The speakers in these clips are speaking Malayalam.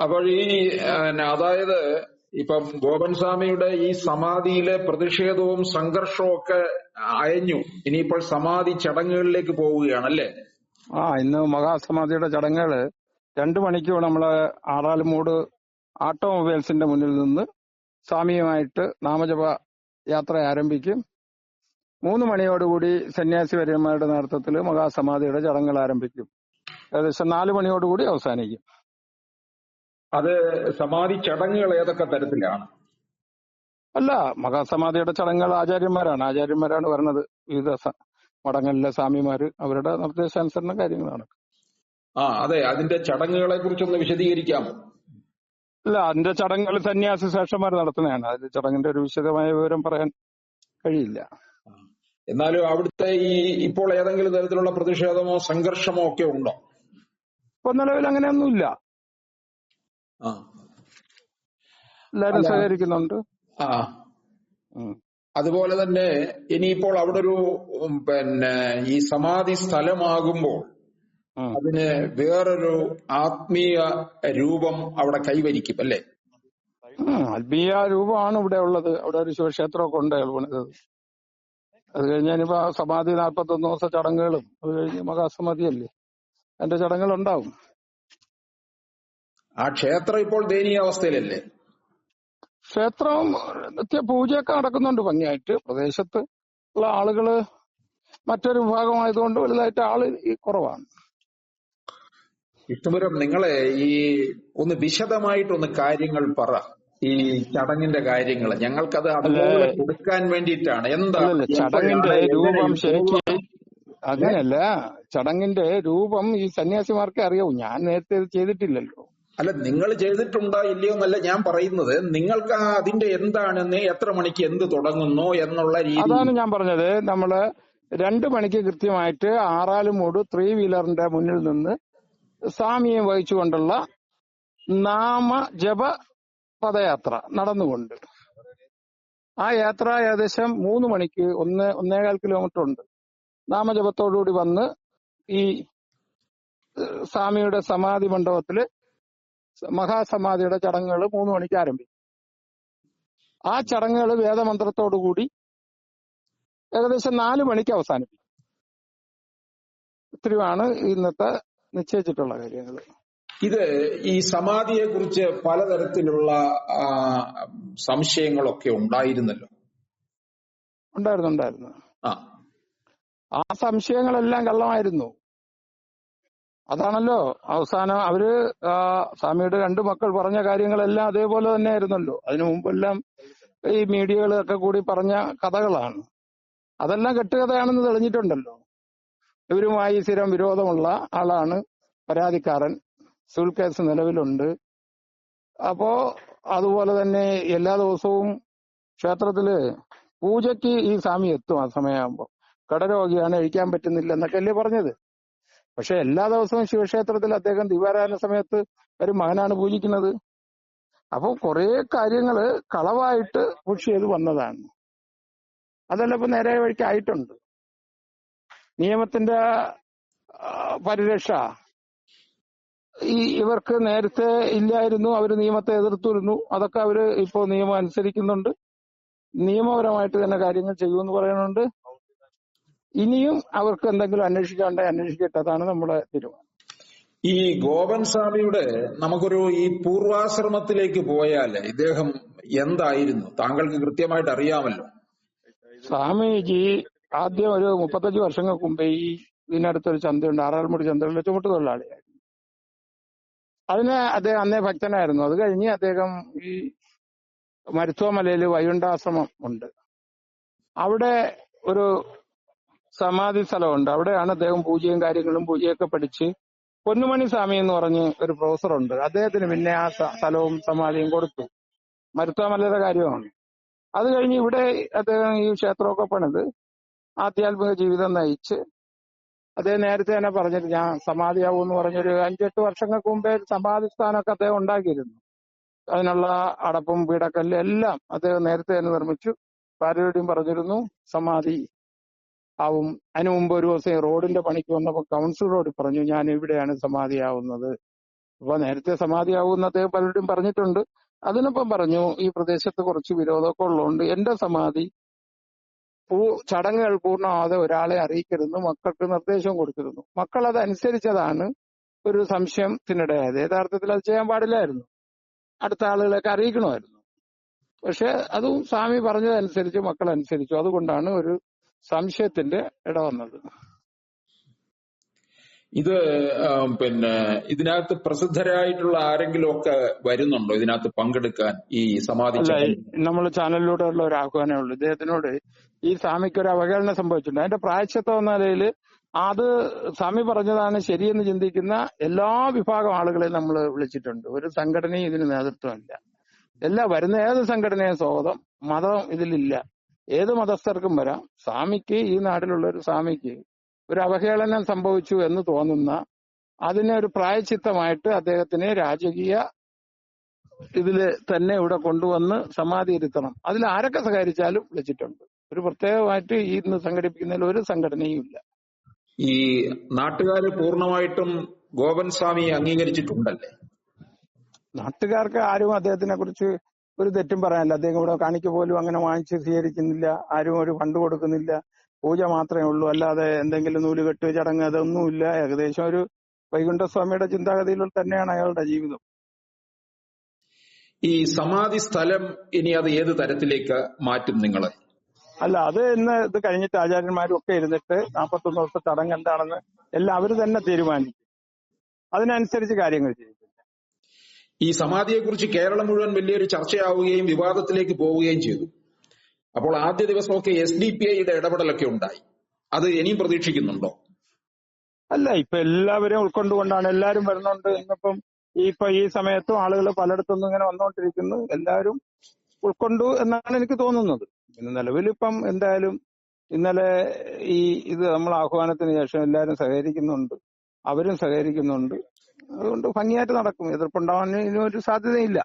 അപ്പോൾ ഈ അതായത് ഇപ്പം ഗോപൻ സ്വാമിയുടെ ഈ സമാധിയിലെ പ്രതിഷേധവും സംഘർഷവും ഒക്കെ അയഞ്ഞു. ഇനിയിപ്പോൾ സമാധി ചടങ്ങുകളിലേക്ക് പോവുകയാണ് അല്ലേ ആ ഇന്ന് മഹാസമാധിയുടെ ചടങ്ങുകൾ രണ്ടു മണിക്കൂർ നമ്മൾ ആറാലുമൂട് ഓട്ടോമൊബൈൽസിന്റെ മുന്നിൽ നിന്ന് സ്വാമിയുമായിട്ട് നാമജപ യാത്ര ആരംഭിക്കും. മൂന്ന് മണിയോടുകൂടി സന്യാസി വര്യന്മാരുടെ നേതൃത്വത്തിൽ മഹാസമാധിയുടെ ചടങ്ങുകൾ ആരംഭിക്കും. ഏകദേശം നാല് മണിയോടുകൂടി അവസാനിക്കും. അത് സമാധി ചടങ്ങുകൾ ഏതൊക്കെ തരത്തിലാണ്? അല്ല മഹാസമാധിയുടെ ചടങ്ങുകൾ ആചാര്യന്മാരാണ്. ആചാര്യന്മാരാണ് പറഞ്ഞത് വിവിധ മഠങ്ങളിലെ സ്വാമിമാര് അവരുടെ നിർദ്ദേശാനുസരണം കാര്യങ്ങളാണ്. ആ അതെ. അതിന്റെ ചടങ്ങുകളെ കുറിച്ചൊന്ന് വിശദീകരിക്കാമോ അല്ല അതിന്റെ ചടങ്ങുകൾ സന്യാസി ശേഷന്മാർ നടത്തുന്നതാണ്. അതിന്റെ ചടങ്ങിന്റെ ഒരു വിശദമായ വിവരം പറയാൻ കഴിയില്ല. എന്നാലും അവിടുത്തെ ഈ ഇപ്പോൾ ഏതെങ്കിലും തരത്തിലുള്ള പ്രതിഷേധമോ സംഘർഷമോ ഒക്കെ ഉണ്ടോ? ഇപ്പൊ നിലവിൽ അങ്ങനെയൊന്നുമില്ല. ആ. എല്ലാവരും സഹകരിക്കുന്നുണ്ട്. ആ. അതുപോലെ തന്നെ ഇനിയിപ്പോൾ അവിടെ ഒരു പിന്നെ ഈ സമാധി സ്ഥലമാകുമ്പോൾ. അതിന് വേറൊരു ആത്മീയ രൂപം അവിടെ കൈവരിക്കും അല്ലേ? ആത്മീയ രൂപമാണ് ഇവിടെ ഉള്ളത്. അവിടെ ഒരു ശിവക്ഷേത്രമൊക്കെ ഉണ്ട് പണിതത് അത് കഴിഞ്ഞ് ഇനിയിപ്പോ സമാധി നാൽപ്പത്തൊന്ന് ദിവസ ചടങ്ങുകളും. അത് കഴിഞ്ഞ് മഹാസമാധിയല്ലേ? അതിന്റെ ചടങ്ങുകൾ ഉണ്ടാവും ആ ക്ഷേത്രം ഇപ്പോൾ ദയനീയ അവസ്ഥയിലല്ലേ? ക്ഷേത്രം നിത്യ പൂജയൊക്കെ നടക്കുന്നുണ്ട് ഭംഗിയായിട്ട്. പ്രദേശത്ത് ഉള്ള ആളുകൾ മറ്റൊരു വിഭാഗമായതുകൊണ്ട് വലുതായിട്ട് ആൾ ഈ കുറവാണ്. വിഷ്ണുപുരം നിങ്ങളെ ഈ ഒന്ന് വിശദമായിട്ടൊന്ന് കാര്യങ്ങൾ പറ. ഈ ചടങ്ങിന്റെ കാര്യങ്ങൾ ഞങ്ങൾക്കത് അതുപോലെ കൊടുക്കാൻ വേണ്ടിയിട്ടാണ്. എന്താ ചടങ്ങിന്റെ രൂപം ശരിക്കും? അങ്ങനെയല്ല. ചടങ്ങിന്റെ രൂപം ഈ സന്യാസിമാർക്കേ അറിയാവൂ. ഞാൻ നേരത്തെ ഇത് ചെയ്തിട്ടില്ലല്ലോ. അല്ല നിങ്ങൾ ചെയ്തിട്ടുണ്ടോ ഇല്ലയോ എന്നല്ല ഞാൻ പറയുന്നത്. നിങ്ങൾക്ക് അതിന്റെ എന്താണെന്ന് എത്ര മണിക്ക് എന്ത് തുടങ്ങുന്നു എന്നുള്ള രീതി. അതാണ് ഞാൻ പറഞ്ഞത്. നമ്മൾ രണ്ടു മണിക്ക് കൃത്യമായിട്ട് ആറാലുമൂട് ത്രീ വീലറിന്റെ മുന്നിൽ നിന്ന് സ്വാമിയെ വഹിച്ചുകൊണ്ടുള്ള നാമ ജപ പദയാത്ര നടന്നുകൊണ്ട്. ആ യാത്ര ഏകദേശം മൂന്ന് മണിക്ക് ഒന്ന് ഒന്നേകാൽ കിലോമീറ്റർ ഉണ്ട്. നാമജപത്തോടുകൂടി വന്ന് ഈ സ്വാമിയുടെ സമാധി മണ്ഡപത്തിൽ മഹാസമാധിയുടെ ചടങ്ങുകൾ മൂന്ന് മണിക്ക് ആരംഭിക്കും. ആ ചടങ്ങുകൾ വേദമന്ത്രത്തോടുകൂടി ഏകദേശം നാല് മണിക്ക് അവസാനിപ്പിക്കും. ഇത്രയുമാണ് ഇന്നത്തെ നിശ്ചയിച്ചിട്ടുള്ള കാര്യങ്ങൾ. ഇത് ഈ സമാധിയെ കുറിച്ച് പലതരത്തിലുള്ള സംശയങ്ങളൊക്കെ ഉണ്ടായിരുന്നല്ലോ? ഉണ്ടായിരുന്നു ഉണ്ടായിരുന്നു. ആ. ആ സംശയങ്ങളെല്ലാം കള്ളമായിരുന്നു. അതാണല്ലോ അവസാനം അവർ സ്വാമിയുടെ രണ്ടു മക്കൾ പറഞ്ഞ കാര്യങ്ങളെല്ലാം അതേപോലെ തന്നെ ആയിരുന്നല്ലോ അതിനു മുമ്പെല്ലാം ഈ മീഡിയകളൊക്കെ കൂടി പറഞ്ഞ കഥകളാണ്. അതെല്ലാം കെട്ടുകഥയാണെന്ന് തെളിഞ്ഞിട്ടുണ്ടല്ലോ. ഇവരുമായി സ്ഥിരം വിരോധമുള്ള ആളാണ് പരാതിക്കാരൻ. സിവിൽ കേസ് നിലവിലുണ്ട്. അപ്പോ അതുപോലെ തന്നെ എല്ലാ ദിവസവും ക്ഷേത്രത്തിൽ പൂജയ്ക്ക് ഈ സ്വാമി എത്തും ആ സമയമാകുമ്പോ. കടരോഗിയാണ് എഴിക്കാൻ പറ്റുന്നില്ല എന്നൊക്കെ അല്ലേ പറഞ്ഞത്. പക്ഷെ എല്ലാ ദിവസവും ശിവക്ഷേത്രത്തിൽ അദ്ദേഹം ദിവാരാധന സമയത്ത് ഒരു മകനാണ് പൂജിക്കുന്നത്. അപ്പോൾ കുറെ കാര്യങ്ങൾ കളവായിട്ട് പുഷ് ചെയ്ത് വന്നതാണ്. അതെല്ലാം ഇപ്പൊ നേരെ വഴിക്ക് ആയിട്ടുണ്ട്. നിയമത്തിന്റെ പരിരക്ഷ. ഈ ഇവർക്ക് നേരത്തെ ഇല്ലായിരുന്നു. അവർ നിയമത്തെ എതിർത്തിരുന്നു. അതൊക്കെ അവർ ഇപ്പോ നിയമം അനുസരിക്കുന്നുണ്ട്. നിയമപരമായിട്ട് തന്നെ കാര്യങ്ങൾ ചെയ്യുമെന്ന് പറയുന്നുണ്ട്. ഇനിയും അവർക്ക് എന്തെങ്കിലും അന്വേഷിക്കാണ്ട് അന്വേഷിക്കട്ടെ. അതാണ് നമ്മുടെ തീരുമാനം. ഈ ഗോപൻ സ്വാമിയുടെ നമുക്കൊരു ഈ പൂർവാശ്രമത്തിലേക്ക് പോയാൽ ഇദ്ദേഹം എന്തായിരുന്നു? താങ്കൾക്ക് കൃത്യമായിട്ട് അറിയാമല്ലോ. സ്വാമിജി ആദ്യം ഒരു മുപ്പത്തഞ്ച് വർഷങ്ങൾക്ക് മുമ്പേ ഈ ഇതിനടുത്തൊരു ചന്തയുണ്ട്. ആറാൾമുടി ചന്തയിലെ ചുമട്ട് തൊഴിലാളിയായിരുന്നു അതിന് അദ്ദേഹം അന്നേ ഭക്തനായിരുന്നു. അത് കഴിഞ്ഞ് അദ്ദേഹം ഈ മരുത്വമലയിൽ വൈകുണ്ഠാശ്രമം ഉണ്ട്. അവിടെ ഒരു സമാധി സ്ഥലമുണ്ട്. അവിടെയാണ് അദ്ദേഹം പൂജയും കാര്യങ്ങളും പൂജയൊക്കെ പഠിച്ച് പൊന്നുമണി സ്വാമി എന്ന് പറഞ്ഞ് ഒരു പ്രൊഫസറുണ്ട് അദ്ദേഹത്തിന് പിന്നെ ആ സ്ഥ- സ്ഥലവും സമാധിയും കൊടുത്തു. മരുത്താമലയുടെ കാര്യമാണ്. അത് കഴിഞ്ഞ് ഇവിടെ അദ്ദേഹം ഈ ക്ഷേത്രമൊക്കെ പണിത് ആധ്യാത്മിക ജീവിതം നയിച്ച് അദ്ദേഹം നേരത്തെ തന്നെ പറഞ്ഞിട്ട് ഞാൻ സമാധിയാവും എന്ന് പറഞ്ഞൊരു അഞ്ചെട്ട് വർഷങ്ങൾക്ക് മുമ്പേ സമാധി സ്ഥാനമൊക്കെ അദ്ദേഹം ഉണ്ടാക്കിയിരുന്നു. അതിനുള്ള അടപ്പും പീടക്കല്ലും എല്ലാം അദ്ദേഹം നേരത്തെ തന്നെ നിർമ്മിച്ചു. പാരയോടും പറഞ്ഞിരുന്നു സമാധി ആവും. അതിനു മുമ്പ് ഒരു ദിവസം റോഡിന്റെ പണിക്ക് വന്നപ്പോൾ കൗൺസിലറോട് പറഞ്ഞു ഞാൻ ഇവിടെയാണ് സമാധിയാവുന്നത്. അപ്പൊ നേരത്തെ സമാധിയാവുമെന്ന് അദ്ദേഹം പലരും പറഞ്ഞിട്ടുണ്ട്. അതിനൊപ്പം പറഞ്ഞു ഈ പ്രദേശത്ത് കുറച്ച് വിരോധമൊക്കെ ഉള്ളതുകൊണ്ട് എന്റെ സമാധി പൂ ചടങ്ങുകൾ പൂർണമാവാതെ ഒരാളെ അറിയിക്കരുതെന്ന് മക്കൾക്ക് നിർദ്ദേശം കൊടുത്തിരുന്നു. മക്കൾ അത് അനുസരിച്ചതാണ് ഒരു സംശയത്തിനിടയായത്. യഥാർത്ഥത്തിൽ അത് ചെയ്യാൻ പാടില്ലായിരുന്നു. അടുത്ത ആളുകളെയൊക്കെ അറിയിക്കണമായിരുന്നു. പക്ഷെ അതും സ്വാമി പറഞ്ഞതനുസരിച്ച് മക്കൾ അനുസരിച്ചു. അതുകൊണ്ടാണ് ഒരു സംശയത്തിന്റെ ഇട വന്നത്. ഇത് പിന്നെ ഇതിനകത്ത് പ്രസിദ്ധരായിട്ടുള്ള ആരെങ്കിലും ഒക്കെ വരുന്നുണ്ടോ? ഇതിനകത്ത് പങ്കെടുക്കാൻ ഈ സമാധി നമ്മൾ ചാനലിലൂടെ ഉള്ള ഒരു ആഹ്വാനമേ ഉള്ളൂ. ഇദ്ദേഹത്തിനോട് ഈ സ്വാമിക്ക് ഒരു അവഹേളനം സംഭവിച്ചിട്ടുണ്ട്. അതിന്റെ പ്രായശത്വം എന്ന നിലയിൽ അത് സ്വാമി പറഞ്ഞതാണ് ശരിയെന്ന് ചിന്തിക്കുന്ന എല്ലാ വിഭാഗം ആളുകളെയും നമ്മൾ വിളിച്ചിട്ടുണ്ട്. ഒരു സംഘടനയും ഇതിന് നേതൃത്വമില്ല എല്ലാ വരുന്ന ഏത് സംഘടനയും സ്വാഗതം മതം ഇതിലില്ല. ഏത് മതസ്ഥർക്കും വരാം. സ്വാമിക്ക് ഈ നാട്ടിലുള്ള ഒരു സ്വാമിക്ക് ഒരു അവഹേളനം സംഭവിച്ചു എന്ന് തോന്നുന്ന അതിനെ ഒരു പ്രായച്ചിത്തമായിട്ട് അദ്ദേഹത്തിനെ രാജകീയ ഇതിൽ തന്നെ ഇവിടെ കൊണ്ടുവന്ന് സമാധി ഇരുത്തണം. അതിൽ ആരൊക്കെ സഹകരിച്ചാലും വിളിച്ചിട്ടുണ്ട്. ഒരു പ്രത്യേകമായിട്ട് ഈ ഇന്ന് സംഘടിപ്പിക്കുന്നതിൽ ഒരു സംഘടനയും ഇല്ല. ഈ നാട്ടുകാര് പൂർണമായിട്ടും ഗോപൻ സ്വാമിയെ അംഗീകരിച്ചിട്ടുണ്ടല്ലേ? നാട്ടുകാർക്ക് ആരും അദ്ദേഹത്തിനെ കുറിച്ച് ഒരു തെറ്റും പറയാനില്ല. അദ്ദേഹം ഇവിടെ കാണിക്ക പോലും അങ്ങനെ വാങ്ങിച്ച് സ്വീകരിക്കുന്നില്ല. ആരും ഒരു ഫണ്ട് കൊടുക്കുന്നില്ല. പൂജ മാത്രമേ ഉള്ളൂ. അല്ലാതെ എന്തെങ്കിലും നൂലുകെട്ട് ചടങ്ങ് അതൊന്നുമില്ല. ഏകദേശം ഒരു വൈകുണ്ഠസ്വാമിയുടെ ചിന്താഗതിയിൽ തന്നെയാണ് അയാളുടെ ജീവിതം. ഈ സമാധി സ്ഥലം ഇനി അത് ഏത് തരത്തിലേക്ക് മാറ്റും നിങ്ങൾ? അല്ല അത് ഇന്ന് ഇത് കഴിഞ്ഞിട്ട് ആചാര്യന്മാരും ഒക്കെ ഇരുന്നിട്ട് നാൽപ്പത്തൊന്ന് ദിവസത്തെ ചടങ്ങ് എന്താണെന്ന് എല്ലാം അവർ തന്നെ തീരുമാനിക്കും. അതിനനുസരിച്ച് കാര്യങ്ങൾ ചെയ്യും. ഈ സമാധിയെക്കുറിച്ച് കേരളം മുഴുവൻ വലിയൊരു ചർച്ചയാവുകയും വിവാദത്തിലേക്ക് പോവുകയും ചെയ്തു. അപ്പോൾ ആദ്യ ദിവസമൊക്കെ എസ് ഡി പി ഐയുടെ ഇടപെടലൊക്കെ ഉണ്ടായി. അത് ഇനിയും പ്രതീക്ഷിക്കുന്നുണ്ടോ? അല്ല ഇപ്പൊ എല്ലാവരെയും ഉൾക്കൊണ്ടുകൊണ്ടാണ് എല്ലാവരും വരുന്നുണ്ട്. ഇന്നിപ്പം ഇപ്പൊ ഈ സമയത്തും ആളുകൾ പലയിടത്തുനിന്നും ഇങ്ങനെ വന്നുകൊണ്ടിരിക്കുന്നു എല്ലാവരും ഉൾക്കൊണ്ടു എന്നാണ് എനിക്ക് തോന്നുന്നത്. പിന്നെ നിലവിലിപ്പം എന്തായാലും ഇന്നലെ ഈ ഇത് നമ്മൾ ആഹ്വാനത്തിന് ശേഷം എല്ലാവരും സഹകരിക്കുന്നുണ്ട്. അവരും സഹകരിക്കുന്നുണ്ട്. അതുകൊണ്ട് ഭംഗിയായിട്ട് നടക്കും. എതിർപ്പുണ്ടാവാൻ ഒരു സാധ്യതയില്ല.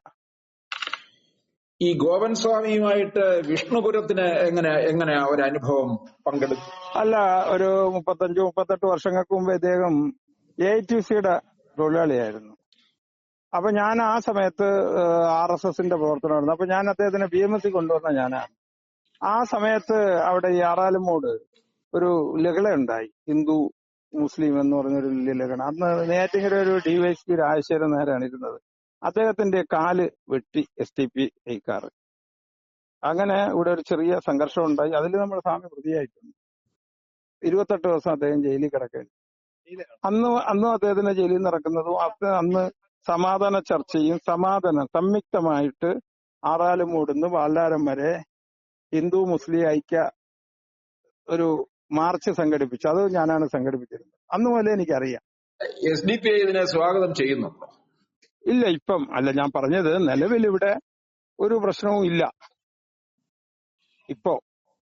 ഈ ഗോപൻ സ്വാമിയുമായിട്ട് വിഷ്ണുപുരത്തിന് എങ്ങനെ എങ്ങനെയാ ഒരു അനുഭവം പങ്കെടുക്കും അല്ല ഒരു മുപ്പത്തഞ്ച് മുപ്പത്തെട്ട് വർഷങ്ങൾക്ക് മുമ്പ് ഇദ്ദേഹം എ ടി സിയുടെ തൊഴിലാളിയായിരുന്നു. അപ്പൊ ഞാൻ ആ സമയത്ത് ആർ എസ് എസിന്റെ പ്രവർത്തനമായിരുന്നു. അപ്പൊ ഞാൻ അദ്ദേഹത്തിനെ ബി എം എസ് സി കൊണ്ടുവന്ന ഞാനാണ്. ആ സമയത്ത് അവിടെ ഈ ആറാലുമൂട് ഒരു ലഹള ഉണ്ടായി ഹിന്ദു മുസ്ലിം എന്ന് പറഞ്ഞൊരു വലിയ ലേഖനം അന്ന് നേറ്റിങ്ങര ഒരു ഡിവൈഎസ്പി രാജശേഖരൻ നേരാണ് ഇരുന്നത്. അദ്ദേഹത്തിന്റെ കാൽ വെട്ടി എസ് ടി പി ഐക്കാർ. അങ്ങനെ ഇവിടെ ഒരു ചെറിയ സംഘർഷം ഉണ്ടായി. അതിൽ നമ്മൾ സ്വാമി പ്രതിയായിട്ടുണ്ട്. ഇരുപത്തെട്ട് ദിവസം അദ്ദേഹം ജയിലിൽ കിടക്കുകയാണ്. അന്ന് അന്നും അദ്ദേഹത്തിന് ജയിലിൽ നിന്ന് ഇറക്കുന്നതും അന്ന് സമാധാന ചർച്ചയും സമാധാനം സംയുക്തമായിട്ട് ആറാലും മൂടുന്നു വാലാരം വരെ ഹിന്ദു മുസ്ലിം ഐക്യ ഒരു മാർച്ച് സംഘടിപ്പിച്ചു. അത് ഞാനാണ് സംഘടിപ്പിച്ചിരുന്നത്. അന്ന് മുതലേ എനിക്കറിയാം. എസ് ഡി പി ഐ ഇതിനെ സ്വാഗതം ചെയ്യുന്നു ഇല്ല ഇപ്പം അല്ല ഞാൻ പറഞ്ഞത് നിലവിൽ ഇവിടെ ഒരു പ്രശ്നവും ഇല്ല. ഇപ്പോ